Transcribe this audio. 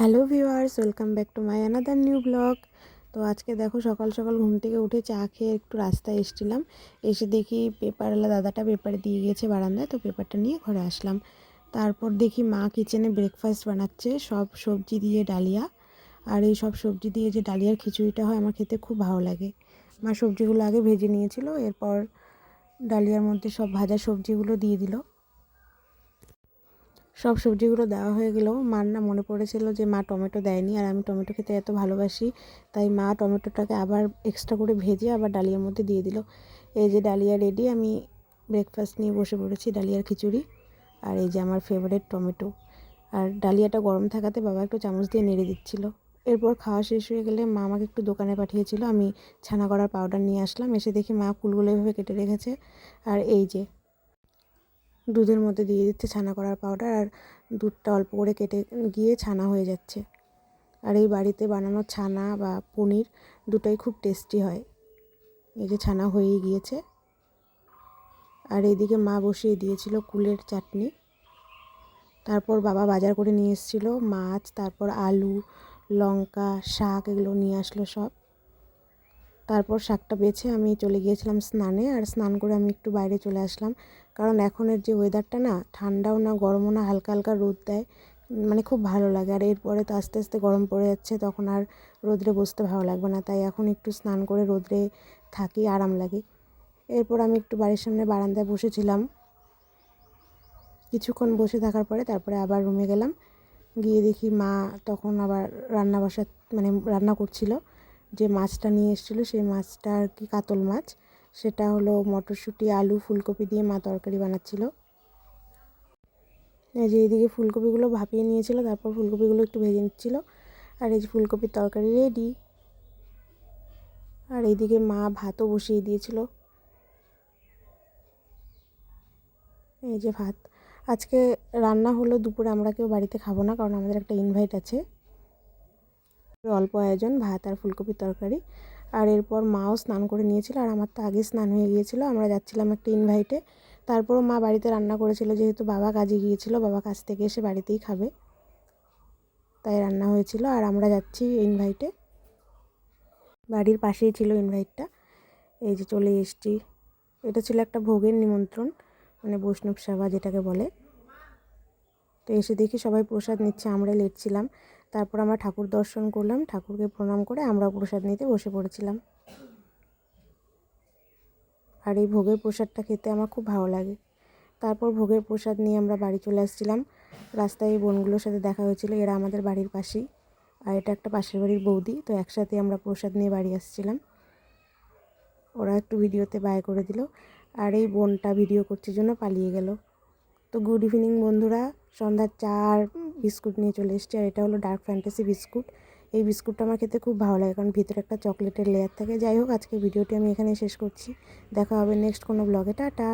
Hello viewers, welcome back to my another new blog. তো আজকে দেখো সকাল সকাল ঘুম থেকে উঠে চা খেয়ে একটু রাস্তায় এসেছিলাম। এসে দেখি পেপারওয়ালা দাদাটা পেপার দিয়ে গিয়েছে বারান্দায়, তো পেপারটা নিয়ে ঘরে আসলাম। তারপর দেখি মা কিচেনে ব্রেকফাস্ট বানাচ্ছে, সব সবজি দিয়ে ডালিয়া। আর এই সব সবজি দিয়ে যে ডালিয়ার খিচুড়িটা হয়, আমার খেতে খুব ভালো লাগে। মা সবজিগুলো আগে ভেজে নিয়েছিল, এরপর ডালিয়ার মধ্যে সব ভাজা সবজিগুলো দিয়ে দিল। সব সবজিগুলো দেওয়া হয়ে গেলেও মার না মনে পড়েছিল যে মা টমেটো দেয়নি আর আমি টমেটো খেতে এত ভালোবাসি। তাই মা টমেটোটাকে আবার এক্সট্রা করে ভেজে আবার ডালিয়ার মধ্যে দিয়ে দিল। এই যে ডালিয়া রেডি আমি ব্রেকফাস্ট নিয়ে বসে পড়েছি ডালিয়ার খিচুড়ি। আর এই যে আমার ফেভারিট টমেটো। আর ডালিয়াটা গরম থাকাতে বাবা একটু চামচ দিয়ে নেড়ে দিচ্ছিল। এরপর খাওয়া শেষ হয়ে গেলে মা আমাকে একটু দোকানে পাঠিয়েছিল। আমি ছানা করার পাউডার নিয়ে আসলাম। এসে দেখি মা ফুলগুলো এভাবে কেটে রেখেছে। আর এই যে দুধের মধ্যে দিয়ে দিচ্ছে ছানা করার পাউডার আর দুধটা অল্প করে কেটে গিয়ে ছানা হয়ে যাচ্ছে। আর এই বাড়িতে বানানো ছানা বা পনির দুটোই খুব টেস্টি হয়। এই যে ছানা হয়েই গিয়েছে। আর এইদিকে মা বসিয়ে দিয়েছিল কুলের চাটনি। তারপর বাবা বাজার করে নিয়ে এসেছিল মাছ, তারপর আলু, লঙ্কা, শাক এগুলো নিয়ে আসলো সব। তারপর শাকটা বেছে আমি চলে গিয়েছিলাম স্নানে আর স্নান করে আমি একটু বাইরে চলে আসলাম। কারণ এখনের যে ওয়েদারটা না, ঠান্ডাও না, গরমও না, হালকা হালকা রোদ দেয়। মানে খুব ভালো লাগে। আর এরপরে তো আস্তে আস্তে গরম পড়ে যাচ্ছে, তখন আর রোদ্রে বসতে ভালো লাগবে না। তাই এখন একটু স্নান করে রোদ্রে থাকি, আরাম লাগে। এরপর আমি একটু বাড়ির সামনে বারান্দায় বসেছিলাম। কিছুক্ষণ বসে থাকার পরে তারপরে আবার রুমে গেলাম। গিয়ে দেখি মা তখন আবার রান্না বসা মানে রান্না করছিল। যে মাছটা নিয়ে এসেছিল সেই মাছটা আর কি কাতল মাছ। সেটা হলো মটরশুঁটি, আলু, ফুলকপি দিয়ে মা তরকারি বানাচ্ছিল। এই যে এইদিকে ফুলকপিগুলো ভাপিয়ে নিয়েছিল, তারপর ফুলকপিগুলো একটু ভেজে নিচ্ছিলো। আর এই যে ফুলকপির তরকারি রেডি আর এইদিকে মা ভাতও বসিয়ে দিয়েছিল। এই যে ভাত। আজকে রান্না হলো দুপুরে, আমরা কেউ বাড়িতে খাব না, কারণ আমাদের একটা ইনভাইট আছে। অল্প আয়োজন, ভাত আর ফুলকপির তরকারি। আর এরপর মাও স্নান করে নিয়েছিল আর আমার তো আগে স্নান হয়ে গিয়েছিল। আমরা যাচ্ছিলাম একটা ইনভাইটে তারপরও মা বাড়িতে রান্না করেছিল, যেহেতু বাবা কাজে গিয়েছিল, বাবা কাজ থেকে এসে বাড়িতেই খাবে। তাই রান্না হয়েছিল আর আমরা যাচ্ছি ইনভাইটে বাড়ির পাশেই ছিল ইনভাইটটা এই যে চলে এসছি। এটা ছিল একটা ভোগের নিমন্ত্রণ মানে বৈষ্ণব সেবা যেটাকে বলে। তো এসে দেখি সবাই প্রসাদ নিচ্ছে আমরা লেট ছিলাম। তারপর আমরা ঠাকুর দর্শন করলাম, ঠাকুরকে প্রণাম করে আমরা প্রসাদ নিতে বসে পড়েছিলাম। আর এই ভোগের প্রসাদটা খেতে আমার খুব ভালো লাগে। তারপর ভোগের প্রসাদ নিয়ে আমরা বাড়ি চলে আসছিলাম। রাস্তায় এই বোনগুলোর সাথে দেখা হয়েছিল, এরা আমাদের বাড়ির পাশেই। আর এটা একটা পাশের বাড়ির বৌদি, তো একসাথে আমরা প্রসাদ নিয়ে বাড়ি আসছিলাম। ওরা একটু ভিডিওতে বায় করে দিল। আর এই বোনটা ভিডিও করছে জন্য পালিয়ে গেল। তো গুড ইভিনিং বন্ধুরা সন্ধ্যার চার বিস্কুট নিয়ে চলে এসেছি, আর এটা হলো ডার্ক ফ্যান্টাসি বিস্কুট। এই বিস্কুটটা আমার খেতে খুব ভালো লাগে, কারণ ভিতরে একটা চকলেটের লেয়ার থাকে। যাই হোক আজকে ভিডিওটি আমি এখানে শেষ করছি। দেখা হবে নেক্সট কোনো ব্লগে টাটা!